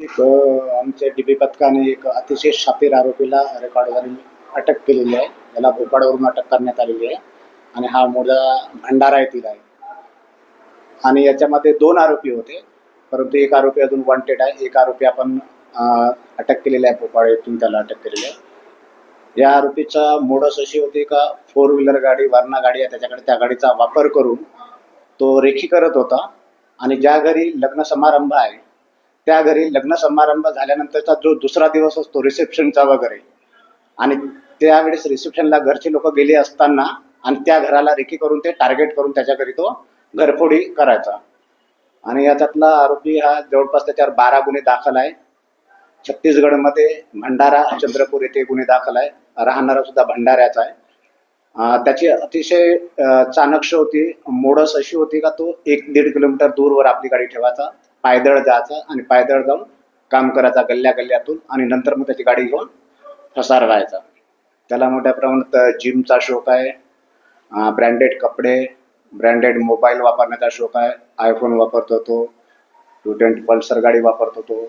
एक आमच्या डीबी पथकाने एक अतिशय शापीर आरोपीला रेकॉर्डवरून अटक केलेली आहे. त्याला भोपाळवरून अटक करण्यात आलेली आहे. आणि हा मुलगा भंडारा येथील आहे. आणि याच्यामध्ये दोन आरोपी होते. परंतु एक आरोपी अजून वॉन्टेड आहे. एक आरोपी आपण अटक केलेला आहे. भोपाळ येथून त्याला अटक केलेली आहे. या आरोपीचा मोडस अशी होती का फोर व्हीलर गाडी वारणा गाडी आहे. त्याच्याकडे त्या गाडीचा वापर करून तो रेखी करत होता. आणि ज्या घरी लग्न समारंभ आहे त्या घरी लग्न समारंभ झाल्यानंतरचा जो दुसरा दिवस असतो रिसेप्शनचा वगैरे. आणि त्यावेळेस रिसेप्शनला घरचे लोक गेले असताना आणि त्या घराला रेखी करून ते टार्गेट करून त्याच्या घरी तो घरफोडी करायचा. आणि याच्यातला आरोपी हा जवळपास त्याच्यावर बारा गुन्हे दाखल आहे. छत्तीसगडमध्ये भंडारा चंद्रपूर येथे गुन्हे दाखल आहे. राहणारा सुद्धा भंडाऱ्याचा आहे. त्याची अतिशय चाणक्ष होती मोडस अशी होती का तो एक दीड किलोमीटर दूरवर आपली गाडी ठेवायचा पायदळ जायचा आणि पायदळ जाऊन काम करायचा गल्ल्या गल्ल्यातून आणि नंतर मग त्याची गाडी घेऊन फसार व्हायचा. त्याला मोठ्या प्रमाणात जिमचा शौक आहे ब्रँडेड कपडे ब्रँडेड मोबाईल वापरण्याचा शौक आहे आयफोन वापरतो तो टू पल्सर गाडी वापरतो तो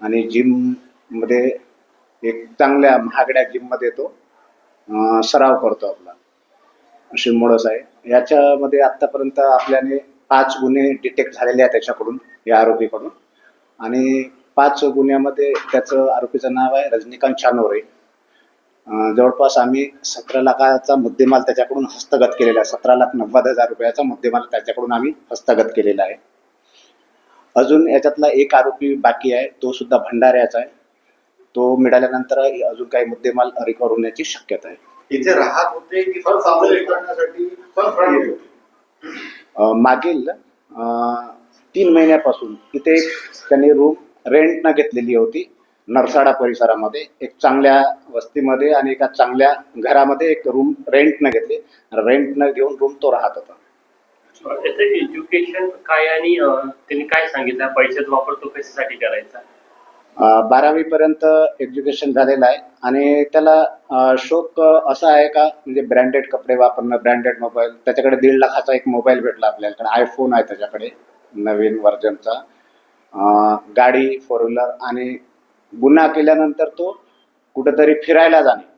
आणि जिममध्ये एक चांगल्या महागड्या जिममध्ये तो सराव करतो आपला. अशी मोडस आहे याच्यामध्ये आत्तापर्यंत आपल्याने पाच गुन्हे डिटेक्ट झालेले आहेत त्याच्याकडून या आरोपीकडून. आणि पाच गुन्ह्यामध्ये त्याचं आरोपीचं नाव आहे रजनीकांत चानोरे. जवळपास आम्ही सतरा लाखाचा मुद्देमाल त्याच्याकडून हस्तगत केलेला आहे. सतरा लाख नव्वद हजार रुपयाचा मुद्देमाल त्याच्याकडून आम्ही हस्तगत केलेला आहे. अजून याच्यातला एक आरोपी बाकी आहे तो सुद्धा भंडाऱ्याचा आहे. तो मिळाल्यानंतर अजून काही मुद्देमाल रिकवर होण्याची शक्यता आहे. इथे राहत होते की करण्यासाठी मागील तीन महिन्यापासून इथे त्यांनी रूम रेंटनं घेतलेली होती. नरसाडा परिसरामध्ये एक चांगल्या वस्तीमध्ये आणि एका चांगल्या घरामध्ये एक रूम रेंटनं घेतली. रेंटनं घेऊन रूम तो राहत होता. एज्युकेशन काय आणि त्यांनी काय सांगितलं? पैशाचा वापर तो कशासाठी करायचा? बारावी पर्यंत एज्युकेशन झालेलं आहे. आणि त्याला शोक असा आहे का म्हणजे ब्रँडेड कपडे वापरणं ब्रँडेड मोबाईल त्याच्याकडे दीड लाखाचा एक मोबाईल भेटला आपल्याकडे. आयफोन आहे त्याच्याकडे नवीन व्हर्जनचा गाडी फोर व्हीलर आणि गुन्हा केल्यानंतर तो कुठेतरी फिरायला जाणे.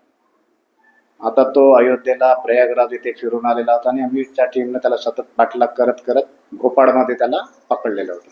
आता तो अयोध्येला प्रयागराज इथे फिरून आलेला होता आणि आम्ही टीमनं टीमने त्याला सतत पाठलाग करत करत भोपाळमध्ये त्याला पकडलेलं होतं.